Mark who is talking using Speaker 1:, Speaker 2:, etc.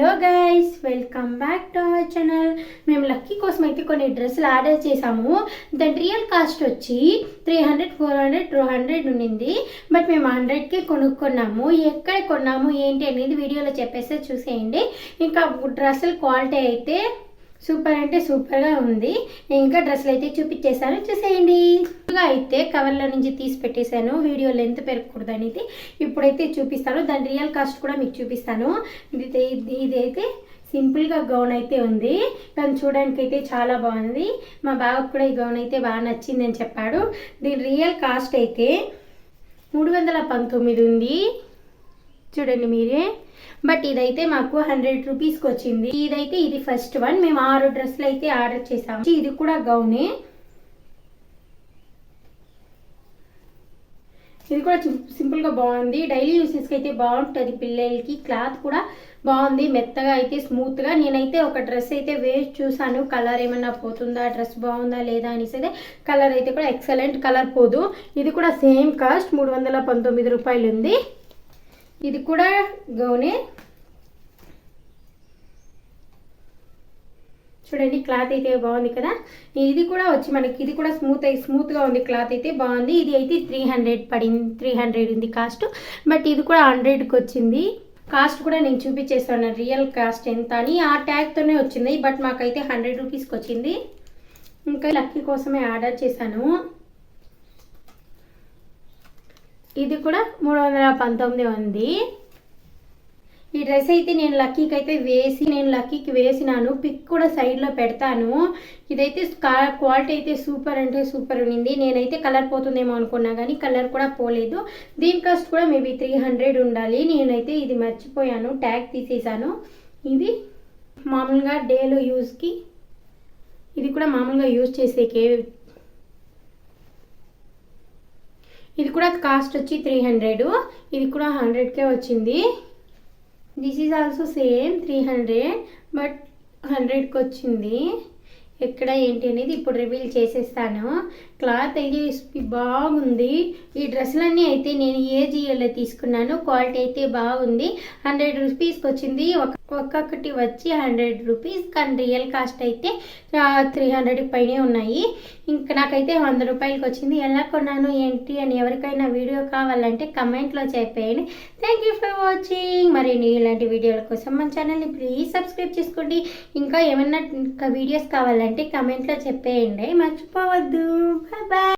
Speaker 1: Hello guys welcome back to our channel మేము lucky కోసం అయితే కొన్ని డ్రెస్సులు ఆర్డర్ చేసాము దాని రియల్ కాస్ట్ వచ్చి three hundred four hundred two hundred ఉండింది బట్ మేము హండ్రెడ్కి కొనుక్కున్నాము. ఎక్కడ కొన్నాము ఏంటి అనేది వీడియోలో చెప్పేస్తే చూసేయండి. ఇంకా డ్రెస్సుల క్వాలిటీ అయితే సూపర్ అంటే సూపర్గా ఉంది. ఇంకా డ్రెస్సులు అయితే చూపించేసాను చూసేయండి. ఇంకా అయితే కవర్లో నుంచి తీసి పెట్టేశాను. వీడియో లెంత్ పెరగకూడదు అనేది ఇప్పుడైతే చూపిస్తాను. దాని రియల్ కాస్ట్ కూడా మీకు చూపిస్తాను. ఇది ఇదైతే సింపుల్గా గౌన్ అయితే ఉంది. కానీ చూడడానికి అయితే చాలా బాగుంది. మా బావకు కూడా ఈ గౌన్ అయితే బాగా నచ్చింది అని చెప్పాడు. దీని రియల్ కాస్ట్ అయితే మూడు వందల పంతొమ్మిది ఉంది. చూడండి మీరే. బట్ ఇదైతే మాకు హండ్రెడ్ రూపీస్కి వచ్చింది. ఇదైతే ఇది ఫస్ట్ వన్. మేము ఆరు డ్రెస్సులు అయితే ఆర్డర్ చేసాము. ఇది కూడా గౌనే. ఇది కూడా సింపుల్గా బాగుంది. డైలీ యూసెస్కి అయితే బాగుంటుంది పిల్లలకి. క్లాత్ కూడా బాగుంది. మెత్తగా అయితే స్మూత్గా. నేనైతే ఒక డ్రెస్ అయితే వేసి చూసాను కలర్ ఏమన్నా పోతుందా? డ్రెస్ బాగుందా? లేదా? అనేసి అయితే కలర్ అయితే కూడా ఎక్సలెంట్ కలర్ పోదు. ఇది కూడా సేమ్ కాస్ట్ మూడు వందల పంతొమ్మిది రూపాయలు ఉంది ఇది కూడా గౌనే. చూడండి క్లాత్ అయితే బాగుంది కదా. ఇది కూడా వచ్చి మనకి ఇది కూడా స్మూత్ అయి స్మూత్గా ఉంది క్లాత్ అయితే బాగుంది. ఇది అయితే త్రీ హండ్రెడ్ పడింది త్రీ హండ్రెడ్ ఉంది కాస్ట్. బట్ ఇది కూడా హండ్రెడ్కి వచ్చింది. కాస్ట్ కూడా నేను చూపించేస్తాను రియల్ కాస్ట్ ఎంత అని. ఆ ట్యాగ్తోనే వచ్చింది బట్ మాకైతే హండ్రెడ్ రూపీస్కి వచ్చింది. ఇంకా లక్కీ కోసమే ఆర్డర్ చేశాను. ఇది కూడా మూడు వందల పంతొమ్మిది ఉంది. ఈ డ్రెస్ అయితే నేను లక్కీకి అయితే వేసి నేను లక్కీకి వేసినాను. పిక్ కూడా సైడ్లో పెడతాను. ఇదైతే క్వాలిటీ అయితే సూపర్ అంటే సూపర్ ఉన్నింది. నేనైతే కలర్ పోతుందేమో అనుకున్నా కానీ కలర్ కూడా పోలేదు. దీని కాస్ట్ కూడా మేబీ త్రీ హండ్రెడ్ ఉండాలి. నేనైతే ఇది మర్చిపోయాను. ట్యాగ్ తీసేసాను. ఇది మామూలుగా డేలో యూస్కి ఇది కూడా మామూలుగా యూజ్ చేసేకే ఇది కూడా కాస్ట్ వచ్చి త్రీ హండ్రెడ్ ఇది కూడా హండ్రెడ్కే వచ్చింది. This is also same three hundred but హండ్రెడ్కి వచ్చింది. ఎక్కడ ఏంటి అనేది ఇప్పుడు రివీల్ చేసేస్తాను. క్లాత్ అయితే బాగుంది. ఈ డ్రెస్సులన్నీ అయితే నేను ఏ జియోలో తీసుకున్నాను. క్వాలిటీ అయితే బాగుంది. హండ్రెడ్ రూపీస్కి వచ్చింది. ఒక ఒక్కొక్కటి వచ్చి హండ్రెడ్ రూపీస్ కానీ రియల్ కాస్ట్ అయితే త్రీ హండ్రెడ్ పైనే ఉన్నాయి. ఇంకా నాకైతే వంద రూపాయలకి వచ్చింది. ఎలా కొన్నాను ఏంటి అని ఎవరికైనా వీడియో కావాలంటే కమెంట్లో చెప్పేయండి. థ్యాంక్ యూ ఫర్ వాచింగ్ మరి ఇలాంటి వీడియోల కోసం మన ఛానల్ని ప్లీజ్ సబ్స్క్రైబ్ చేసుకోండి. ఇంకా ఏమైనా ఇంకా వీడియోస్ కావాలంటే కమెంట్లో చెప్పేయండి. మర్చిపోవద్దు. బాయ్